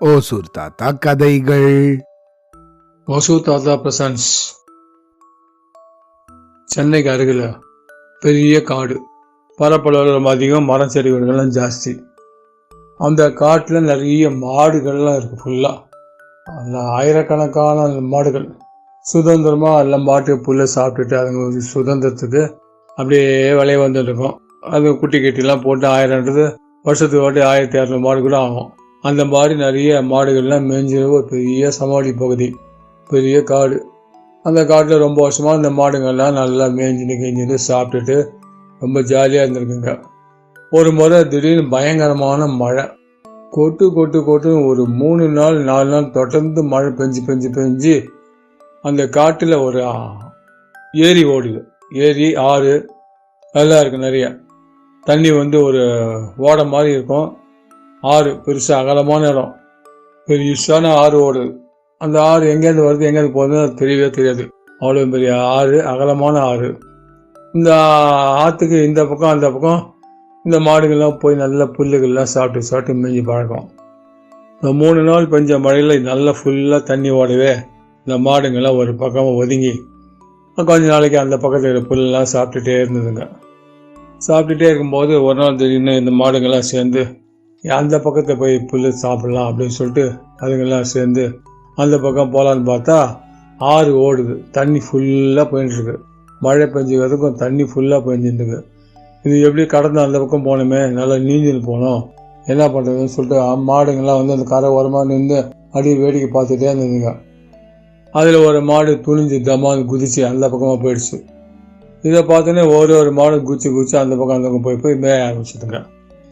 ஓசூர் தாத்தா கதைகள். ஒசூ தாத்தா பிரசன்ஸ். சென்னைக்கு அருகில் பெரிய காடு. பரப்பளவு ரொம்ப அதிகம் மரம் செடிகள்லாம் ஜாஸ்தி. அந்த காட்டில் நிறைய மாடுகள்லாம் இருக்குது ஃபுல்லாக அந்த ஆயிரக்கணக்கான மாடுகள். சுதந்திரமாக எல்லாம் மாட்டு புல்லை சாப்பிட்டுட்டு அதுங்க சுதந்திரத்துக்கு அப்படியே விளைய வந்துட்டு இருக்கும். அது குட்டி கட்டிலாம் போட்டு ஆயிரம்ன்றது வருஷத்துக்கு வாட்டி ஆயிரத்தி இரநூறு மாடு கூட ஆகும். அந்த மாதிரி நிறைய மாடுகள்லாம் மேய்ஞ்சி ஒரு பெரிய சமாளி பகுதி பெரிய காடு. அந்த காட்டில் ரொம்ப வருஷமாக அந்த மாடுங்கள்லாம் நல்லா மேய்ஞ்சிட்டு கிஞ்சிட்டு சாப்பிட்டுட்டு ரொம்ப ஜாலியாக இருந்திருக்குங்க. ஒரு முறை திடீர்னு பயங்கரமான மழை. கொட்டு கொட்டு கொட்டு ஒரு மூணு நாள் நாலு நாள் தொடர்ந்து மழை பெஞ்சு பெஞ்சு பெஞ்சு அந்த காட்டில் ஒரு ஏரி ஓடுது. ஏரி ஆறு நல்லா இருக்கு நிறைய. தண்ணி வந்து ஒரு ஓடை மாதிரி இருக்கும். ஆறு பெருசாக அகலமான இடம். பெருசான ஆறு ஓடுது அந்த ஆறு எங்கேருந்து வருது எங்கேருந்து போகுதுன்னு தெரியவே தெரியாது. அவ்வளோ பெரிய ஆறு அகலமான ஆறு. இந்த ஆற்றுக்கு இந்த பக்கம் அந்த பக்கம் இந்த மாடுகள்லாம் போய் நல்ல புல்லுகள்லாம் சாப்பிட்டு சாப்பிட்டு மேய்ஞ்சி பழக்கம். இந்த மூணு நாள் பெஞ்ச மழையில் நல்லா ஃபுல்லாக தண்ணி ஓடவே இந்த மாடுங்கள்லாம் ஒரு பக்கமாக ஒதுங்கி கொஞ்ச நாளைக்கு அந்த பக்கத்தில் இருக்கிற புல்லெல்லாம் சாப்பிட்டுட்டே இருந்ததுங்க. சாப்பிட்டுட்டே இருக்கும்போது ஒரு நாள் திடீர்னு இந்த மாடுங்கள்லாம் சேர்ந்து அந்த பக்கத்தில் போய் புல் சாப்பிடலாம் அப்படின்னு சொல்லிட்டு அதுங்கெல்லாம் சேர்ந்து அந்த பக்கம் போகலான்னு பார்த்தா ஆறு ஓடுது. தண்ணி ஃபுல்லாக போயிட்டுருக்கு மழை பெஞ்சுக்கிறதுக்கும் தண்ணி ஃபுல்லாக பெஞ்சிருக்கு இது எப்படி கடந்து அந்த பக்கம் போனோமே நல்லா நீஞ்சின்னு போனோம். என்ன பண்ணுறதுன்னு சொல்லிட்டு மாடுங்கள்லாம் வந்து அந்த கரை ஓரமாக நின்று அடி வேடிக்கை பார்த்துட்டே இருந்ததுங்க. அதில் ஒரு மாடு துணிஞ்சு தமான்னு குதிச்சு அந்த பக்கமாக போயிடுச்சு. இதை பார்த்தோன்னே ஒரு ஒரு மாடு குச்சி குச்சி அந்த பக்கம் அந்த பக்கம் போய் போய் மேய ஆரம்பிச்சிதுங்க.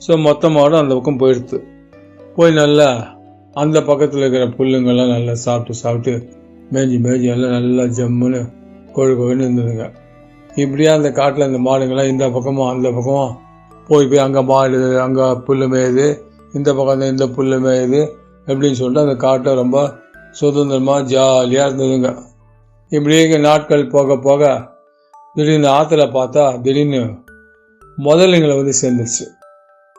ஸோ மொத்த மாடும் அந்த பக்கம் போயிடுது போய் நல்லா அந்த பக்கத்தில் இருக்கிற புல்லுங்கெல்லாம் நல்லா சாப்பிட்டு சாப்பிட்டு மேஞ்சி மேஞ்சி எல்லாம் நல்லா ஜம்முன்னு கொழு கொழுன்னு இருந்ததுங்க. இப்படியே அந்த காட்டில் அந்த மாடுங்கள்லாம் இந்த பக்கமும் அந்த பக்கமும் போய் போய் அங்கே மாடு அங்கே புல் மேயுது இந்த பக்கம் இந்த- இந்த புல் மேயுது எப்படின்னு சொல்லிட்டு அந்த காட்டை ரொம்ப சுதந்திரமாக ஜாலியாக இருந்ததுங்க. இப்படியே நாட்கள் போக போக திடீர்னு ஆற்றுல பார்த்தா திடீர்னு முதலைங்களை வந்து சேர்ந்துருச்சு.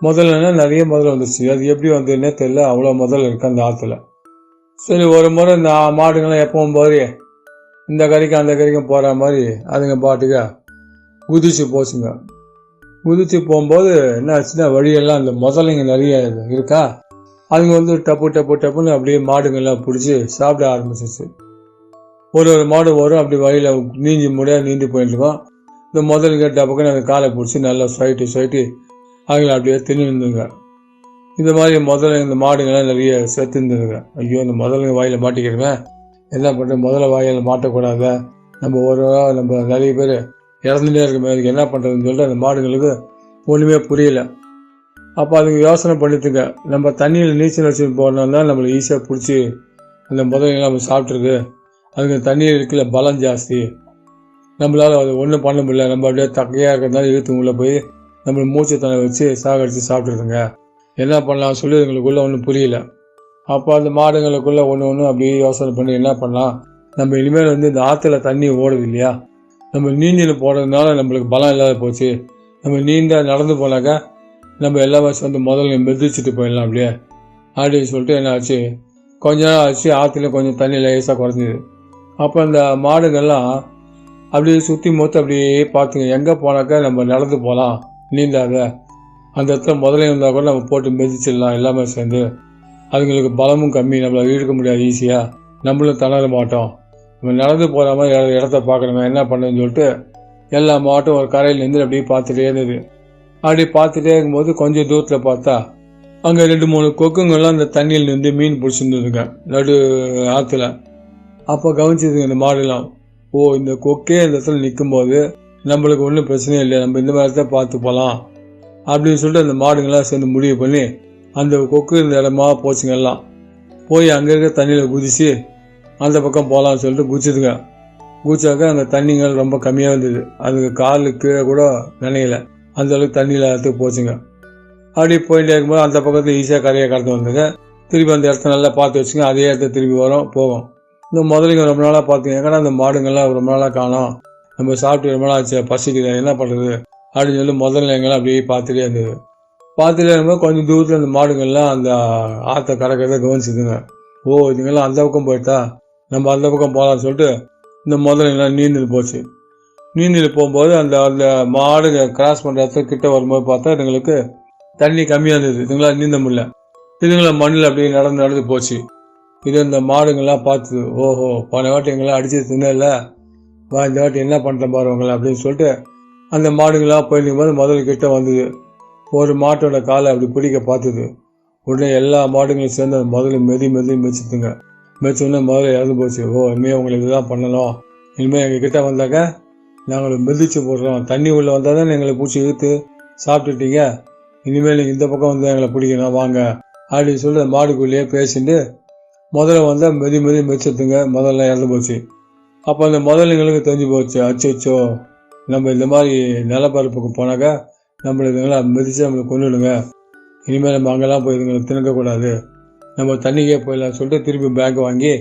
முதல்லன்னா நிறைய முதல்ல வந்துச்சு அது எப்படி வந்ததுன்னே தெரியல. அவ்வளோ முதல்ல இருக்கு அந்த ஆற்றுல சரி ஒரு முறை இந்த மாடுங்கள்லாம் எப்பவும் போய் இந்த கறிக்கும் அந்த கறிக்கும் போகிற மாதிரி அதுங்க பாட்டுக்க குதிச்சு போச்சுங்க. குதிச்சு போகும்போது என்ன ஆச்சுன்னா வழியெல்லாம் அந்த முதலைங்க நிறைய இருக்கா? அதுங்க வந்து டப்பு டப்பு டப்புன்னு அப்படியே மாடுங்கள்லாம் பிடிச்சி சாப்பிட ஆரம்பிச்சிச்சு ஒரு ஒரு மாடு வரும் அப்படி வழியில் நீஞ்சி முடியாது நீந்தி போயிட்டுருக்கோம் இந்த முதல் கேட்ட பக்கம் அந்த காலை பிடிச்சி நல்லா சொயிட்டு சொயிட்டு அவங்கள அப்படியே தின்னுங்க இந்த மாதிரி முதல்ல இந்த மாடுங்கள்லாம் நிறைய செத்து இருந்ததுங்க ஐயோ இந்த முதலுங்க வாயில் மாட்டிக்கிறவன் என்ன பண்ணுற முதல்ல வாயில் மாட்டக்கூடாத. நம்ம ஒரு நம்ம நிறைய பேர் இறந்துட்டே இருக்கமே. அதுக்கு என்ன பண்ணுறதுன்னு சொல்லிட்டு அந்த மாடுங்களுக்கு ஒன்றுமே புரியல. அப்போ அதுங்க யோசனை பண்ணிட்டுங்க. நம்ம தண்ணியில் நீச்சல் அடிச்சு போனோம்னா நம்மளை ஈஸியாக பிடிச்சி அந்த முதல்ல நம்ம சாப்பிட்ருக்கு அதுங்க தண்ணீர் இருக்கல பலம் ஜாஸ்தி. நம்மளால் அது ஒன்றும் பண்ண முடியல. நம்ம அப்படியே தக்கையாக இருக்கிறதால இழுத்து உள்ளே போய் நம்மளை மூச்சு தலை வச்சு சாகடிச்சு சாப்பிட்ருங்க என்ன பண்ணலாம்? சொல்லி எங்களுக்குள்ளே ஒன்றும் புரியல. அப்போ அந்த மாடுங்களுக்குள்ளே ஒன்று ஒன்று அப்படியே யோசனை பண்ணி என்ன பண்ணலாம்? நம்ம இனிமேல் வந்து இந்த ஆற்றுல தண்ணி ஓடுது இல்லையா? நம்ம நீந்தில் போடுறதுனால நம்மளுக்கு பலம் இல்லாத போச்சு. நம்ம நீந்த நடந்து போனாக்கா நம்ம எல்லாமே வந்து முதல்ல மெதிச்சுட்டு போயிடலாம் அப்படியே. அப்படின்னு சொல்லிட்டு என்ன ஆச்சு? கொஞ்ச நாள் ஆச்சு ஆற்றுல கொஞ்சம் தண்ணி லேசாக குறைஞ்சிது. அப்போ அந்த மாடுங்கள்லாம் அப்படியே சுற்றி மொத்தம் அப்படியே பார்த்துங்க. எங்கே போனாக்கா நம்ம நடந்து போகலாம். நீந்தாத. அந்த இடத்துல முதல்ல இருந்தால் கூட நம்ம போட்டு மிதிச்சிடலாம். எல்லாமே சேர்ந்து. அதுங்களுக்கு பலமும் கம்மி. நம்மளை இழுக்க முடியாது ஈஸியாக நம்மளும் தளர மாட்டோம். நம்ம நடந்து போகிற மாதிரி இடத்த பார்க்கணுமே. என்ன பண்ணுன்னு சொல்லிட்டு எல்லா மாட்டும் ஒரு கரையில் நின்று அப்படியே பார்த்துட்டே இருந்தது. அப்படி பார்த்துட்டே இருக்கும்போது கொஞ்சம் தூரத்தில் பார்த்தா அங்கே ரெண்டு மூணு கொக்குங்கெல்லாம் அந்த தண்ணியில் நின்று மீன் பிடிச்சிருந்ததுங்க. நடு ஆற்றுல அப்போ கவனிச்சதுங்க இந்த மாடுலாம். ஓ இந்த கொக்கே இந்த இடத்துல நிற்கும்போது நம்மளுக்கு ஒன்றும் பிரச்சனையே இல்லை நம்ம இந்த மாதிரி தான் பார்த்து போகலாம் அப்படின்னு சொல்லிட்டு அந்த மாடுங்கள்லாம் சேர்ந்து முடிவு பண்ணி அந்த கொக்கு இந்த இடமா போச்சுங்க எல்லாம். போய் அங்கே இருக்க தண்ணியில் குதிச்சு அந்த பக்கம் போகலான்னு சொல்லிட்டு குதிச்சுதுங்க. குதிச்சாக்க அந்த தண்ணிங்கள் ரொம்ப கம்மியாக இருந்தது. அதுக்கு காலு கீழே கூட நினைக்கல அந்த அளவுக்கு தண்ணியில் எடுத்து போச்சுங்க. அப்படி போயிட்டே இருக்கும்போது அந்த பக்கத்தில் ஈஸியாக கரையை கடந்து வந்துங்க. திருப்பி அந்த இடத்த நல்லா பார்த்து வச்சுங்க. அதே இடத்த திருப்பி வரும் போகும். இந்த முதலுங்க ரொம்ப நாளாக பார்த்தீங்கன்னா அந்த மாடுங்கள்லாம் ரொம்ப நாளாக காணோம். நம்ம சாப்பிட்டு ரொம்ப நாள் ஆச்சு. பசிக்குது என்ன பண்ணுறது அப்படின்னு சொல்லி முதல்ல அப்படியே பார்த்துட்டே இருந்தது. பார்த்துட்டே இருக்கும்போது கொஞ்சம் தூரத்தில் அந்த மாடுங்கள்லாம் அந்த ஆற்றை கறக்கிறத கவனிச்சுதுங்க. ஓ இதுங்கெல்லாம் அந்த பக்கம் போயிட்டா? நம்ம அந்த பக்கம் போகலாம்னு சொல்லிட்டு இந்த முதலைங்கெல்லாம் நீந்தில் போச்சு. நீந்தில் போகும்போது அந்த அந்த மாடுங்க கிராஸ் பண்ணுற இடத்துல கிட்ட வரும்போது பார்த்தா இதுங்களுக்கு தண்ணி கம்மியாக இருந்தது. இதுங்களாம் நீந்த முடியல. இதுங்களா மண்ணில் அப்படியே நடந்து நடந்து போச்சு. இது இந்த மாடுங்கள்லாம் பார்த்து ஓஹோ போன வாட்டி எங்கெல்லாம் அடிச்சு தின்னல? வா இந்த வாட்டி என்ன பண்ணுறேன் பாருவங்களா அப்படின்னு சொல்லிட்டு அந்த மாடுங்களாம் போயிருக்கும் போது முதல்ல கிட்ட வந்தது. ஒரு மாட்டோட காலை அப்படி பிடிக்க பார்த்தது. உடனே எல்லா மாடுங்களும் சேர்ந்து அந்த முதல்ல மெதி மெதி மெச்சுத்துங்க மெச்ச உடனே முதல்ல இறந்து போச்சு. ஓ இனிமேல் உங்களுக்கு இதுதான் பண்ணணும். இனிமேல் எங்கள் கிட்டே வந்தாக்க நாங்கள் மெதிச்சு போடுறோம். தண்ணி உள்ளே வந்தால் தான் எங்களை பூச்சி இழுத்து சாப்பிட்டுட்டீங்க. இனிமேல் நீங்கள் இந்த பக்கம் வந்து எங்களை பிடிக்கணும். வாங்க. அப்படின்னு சொல்லி மாடுக்குள்ளேயே பேசிட்டு முதல்ல வந்தால் மெதி மெதி மெச்சத்துங்க முதல்ல இறந்து போச்சு. அப்போ அந்த முதல்லைங்களுக்கு தெரிஞ்சு போச்சு. அச்சோ நம்ம இந்த மாதிரி நிலப்பரப்புக்கு போனாக்கா நம்மளை இதுங்களாம் மிதிச்சு நம்மளை கொண்டுடுங்க இனிமேல் நம்ம அங்கெல்லாம் போய் இதுங்களை திணக்கக்கூடாது. நம்ம தண்ணிக்கே போயிடலாம்னு சொல்லிட்டு திருப்பி பேக் வாங்கி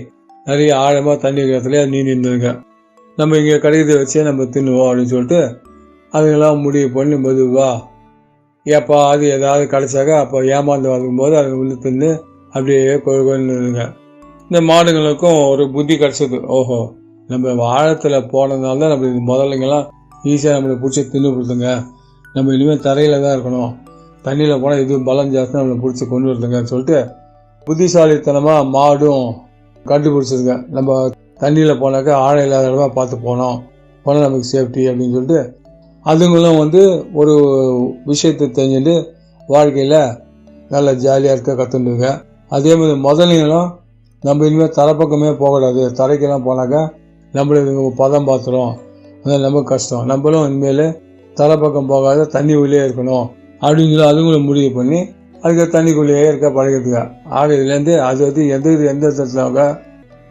நிறைய ஆழமாக தண்ணி இருக்கிற நீ நின்றுங்க நம்ம இங்கே கிடைக்கிறத வச்சே நம்ம தின்னுவோம் அப்படின்னு சொல்லிட்டு அதுங்கெல்லாம் முடிவு பண்ணி மெதுவா எப்போ அது ஏதாவது கிடைச்சாக்க அப்போ ஏமாந்து வரும்போது அதுங்க வந்து தின்னு அப்படியே கொழு கொழுந்துங்க இந்த மாடுங்களுக்கும் ஒரு புத்தி கிடைச்சது. ஓஹோ நம்ம ஆழத்தில் போனதுனால தான் நம்ம இது முதல்லைங்கெல்லாம் ஈஸியாக நம்மளை பிடிச்சி தின்னு கொடுத்துங்க நம்ம இனிமேல் தரையில் தான் இருக்கணும். தண்ணியில் போனால் இது பலம் ஜாஸ்தி நம்மளை பிடிச்சி கொண்டு வருதுங்கன்னு சொல்லிட்டு புத்திசாலித்தனமாக மாடும் கண்டுபிடிச்சிருங்க நம்ம தண்ணியில் போனாக்கா ஆழம் இல்லாத இடமா பார்த்து போனோம். போனால் நமக்கு சேஃப்டி அப்படின்னு சொல்லிட்டு அதுங்களும் வந்து ஒரு விஷயத்தை தெரிஞ்சுட்டு வாழ்க்கையில் நல்லா ஜாலியாக இருக்க கற்றுண்டுங்க அதே மாதிரி முதலைங்களும் நம்ம இனிமேல் தரைப்பக்கமே போகக்கூடாது. தரைக்கெல்லாம் போனாக்கா நம்மளுக்கு பதம் பார்த்துரும் அது ரொம்ப கஷ்டம். நம்மளும் இனிமேல் தரைப்பக்கம் போகாத தண்ணி உள்ளே இருக்கணும். அப்படின்னு சொல்லி அதுங்களும் முடிவு பண்ணி அதுக்கு தண்ணிக்குள்ளேயே இருக்க பழகிறதுக்கு. ஆக இதுலேருந்து அது வந்து எந்த இது எந்த இடத்துல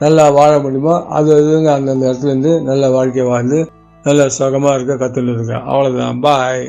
நல்லா வாழ முடியுமோ அது அதுங்க அந்தந்த இடத்துலேருந்து நல்ல வாழ்க்கை வாழ்ந்து நல்ல சுகமாக இருக்க கற்றுன்னு இருக்கேன் அவ்வளோதான் பாய்